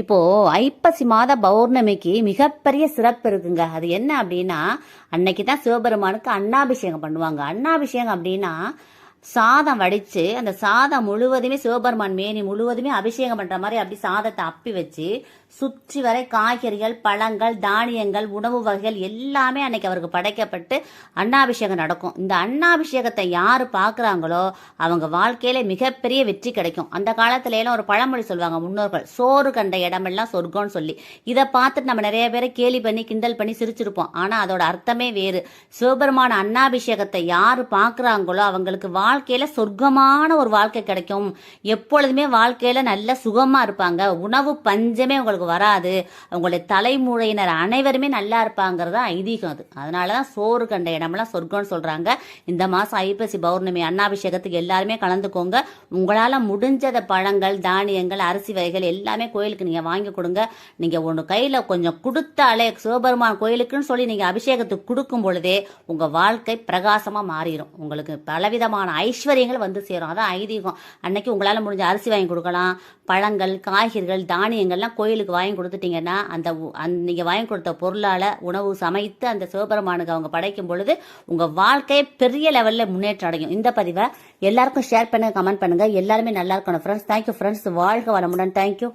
இப்போ ஐப்பசி மாத பௌர்ணமிக்கு மிகப்பெரிய சிறப்பு இருக்குங்க. அது என்ன அப்படின்னா அன்னைக்கு தான் சிவபெருமானுக்கு அன்னாபிஷேகம் பண்ணுவாங்க. அன்னாபிஷேகம் அப்படின்னா சாதம் வடிச்சு அந்த சாதம் முழுவதுமே சிவபெருமான் மேனி முழுவதுமே அபிஷேகம் பண்ற மாதிரி அப்படி சாதத்தை அப்பி வச்சு சுற்றி வரை காய்கறிகள் பழங்கள் தானியங்கள் உணவு வகைகள் எல்லாமே அன்னைக்கு அவருக்கு படைக்கப்பட்டு அன்னாபிஷேகம் நடக்கும். இந்த அன்னாபிஷேகத்தை யாரு பார்க்குறாங்களோ அவங்க வாழ்க்கையில மிகப்பெரிய வெற்றி கிடைக்கும். அந்த காலத்துல எல்லாம் ஒரு பழமொழி சொல்லுவாங்க முன்னோர்கள் சோறு கண்ட இடமெல்லாம் சொர்க்கம்னு சொல்லி. இதை பார்த்துட்டு நம்ம நிறைய பேரை கேலி பண்ணி கிண்டல் பண்ணி சிரிச்சிருப்போம். ஆனா அதோட அர்த்தமே வேறு. சிவபெருமான அன்னாபிஷேகத்தை யாரு பார்க்குறாங்களோ அவங்களுக்கு வாழ்க்கையில சொர்க்கமான ஒரு வாழ்க்கை கிடைக்கும். எப்பொழுதுமே வாழ்க்கையில நல்ல சுகமா இருப்பாங்க. உணவு பஞ்சமே உங்களுக்கு வராது. அவங்களுடைய தலைமுறையினர் அனைவருமே நல்லா இருப்பாங்கிறது தான் ஐதீகம் அது. அதனாலதான் சோறு கண்ட இடமெல்லாம் சொர்க்கம்னு சொல்றாங்க. இந்த மாசம் ஐப்பசி பௌர்ணமி அன்னாபிஷேகத்துக்கு எல்லாருமே கலந்துக்கோங்க. உங்களால முடிஞ்சத பழங்கள் தானியங்கள் அரிசி வகைகள் எல்லாமே கோயிலுக்கு நீங்க வாங்கி கொடுங்க. நீங்க ஒன்று கையில கொஞ்சம் கொடுத்தாலே சிவபெருமான் கோயிலுக்குன்னு சொல்லி நீங்க அபிஷேகத்துக்கு கொடுக்கும் பொழுதே உங்க வாழ்க்கை பிரகாசமா மாறிடும் உங்களுக்கு பலவிதமான ஐஸ்வர்யங்கள் வந்து சேரும். அதான் ஐதீகம். அன்னைக்கு உங்களால் முடிஞ்ச அரிசி வாங்கி கொடுக்கலாம். பழங்கள் காய்கறிகள் தானியங்கள்லாம் கோயிலுக்கு வாங்கி கொடுத்துட்டீங்கன்னா அந்த அந் நீங்கள் வாங்கி கொடுத்த பொருளால் உணவு சமைத்து அந்த சிவபெருமானுக்கு அவங்க படைக்கும் பொழுது உங்கள் வாழ்க்கையை பெரிய லெவலில் முன்னேற்றம் அடையும். இந்த பதிவை எல்லாருக்கும் ஷேர் பண்ணுங்கள் கமெண்ட் பண்ணுங்கள் எல்லாருமே நல்லா இருக்கணும் ஃப்ரெண்ட்ஸ் தேங்க்யூ ஃப்ரெண்ட்ஸ் வாழ்க வளமுடன். தேங்க்யூ